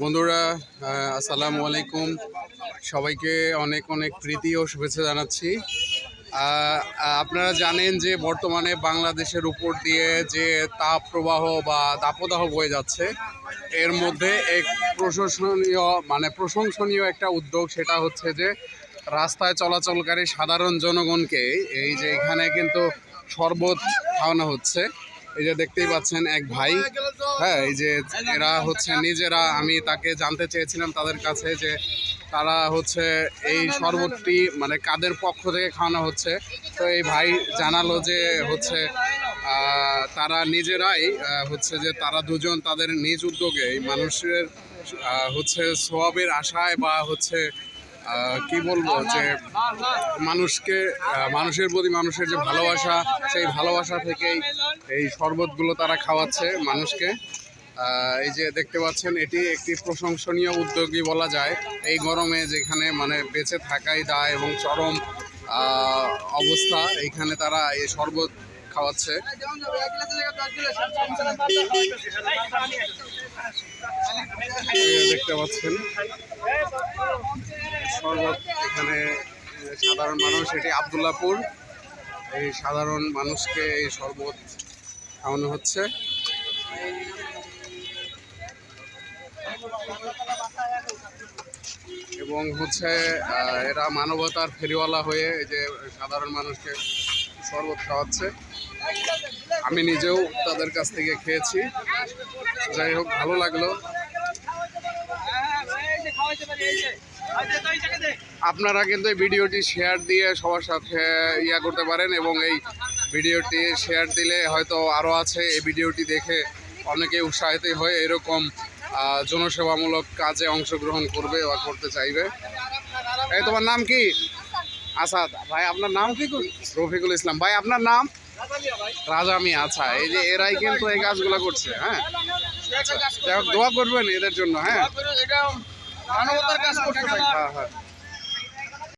বন্ধুরা আসসালামু আলাইকুম। সবাইকে অনেক অনেক প্রীতি ও শুভেচ্ছা জানাচ্ছি। আপনারা জানেন যে বর্তমানে বাংলাদেশের উপর দিয়ে যে তাপ প্রবাহ বা দাপদাহ বয়ে যাচ্ছে, এর মধ্যে এক প্রশংসনীয় মানে প্রশংসনীয় একটা উদ্যোগ সেটা হচ্ছে যে রাস্তায় চলাচলকারী সাধারণ জনগণকে এই যে এখানে কিন্তু শরবত খাওয়ানো হচ্ছে। এই যে দেখতেই পাচ্ছেন এক ভাই। হ্যাঁ এই যে এরা হচ্ছে নিজেরা, আমি তাকে জানতে চেয়েছিলাম তাদের কাছে যে তারা হচ্ছে এই শরবতটি মানে কাদের পক্ষ থেকে খাওয়ানো হচ্ছে। তো এই ভাই জানালো যে হচ্ছে তারা নিজেরাই হচ্ছে যে তারা দুজন তাদের নিজ উদ্যোগে এই মানুষের হচ্ছে সোয়াবের আশায় বা হচ্ছে কি বলব যে মানুষকে মানুষের প্রতি মানুষের যে ভালোবাসা, সেই ভালোবাসা থেকেই এই শরবতগুলো তারা খাওয়াচ্ছে মানুষকে। এই যে দেখতে পাচ্ছেন, এটি একটি প্রশংসনীয় উদ্যোগই বলা যায়। এই গরমে যেখানে মানে বেঁচে থাকাই দায় এবং চরম অবস্থা এখানে তারা এই শরবত খাওয়াচ্ছে। দেখতে পাচ্ছেন শরবত এখানে সাধারণ মানুষ, এটি আবদুল্লাপুর। এই সাধারণ মানুষকে এই শরবত খাওয়ানো হচ্ছে। এবং হচ্ছে এরা মানবতার ফেরিওয়ালা হয়ে এই যে সাধারণ মানুষকে শরবত খাওয়াচ্ছে। আমি নিজেও তাদের কাছ থেকে খেয়েছি। যাই হোক, ভালো লাগল। আপনারা কিন্তু এই ভিডিওটি শেয়ার দিয়ে সবার সাথে ইয়া করতে পারেন এবং এই ভিডিওটি শেয়ার দিলে হয়তো আরও আছে। এই ভিডিওটি দেখে অনেকে উৎসাহিত হয়ে এরকম জনসেবামূলক কাজে অংশগ্রহণ করবে বা করতে চাইবে। এই তোমার নাম কি? আসাদ। ভাই, আপনার নাম কি? রফিকুল ইসলাম। ভাই, আপনার নাম? রাজা মিয়া। আচ্ছা এই যে এরাই কিন্তু এই কাজগুলো করছে হ্যাঁ? দোয়া করবেন এদের জন্য হ্যাঁ? মানবতার কাজ করতে হ্যাঁ হ্যাঁ।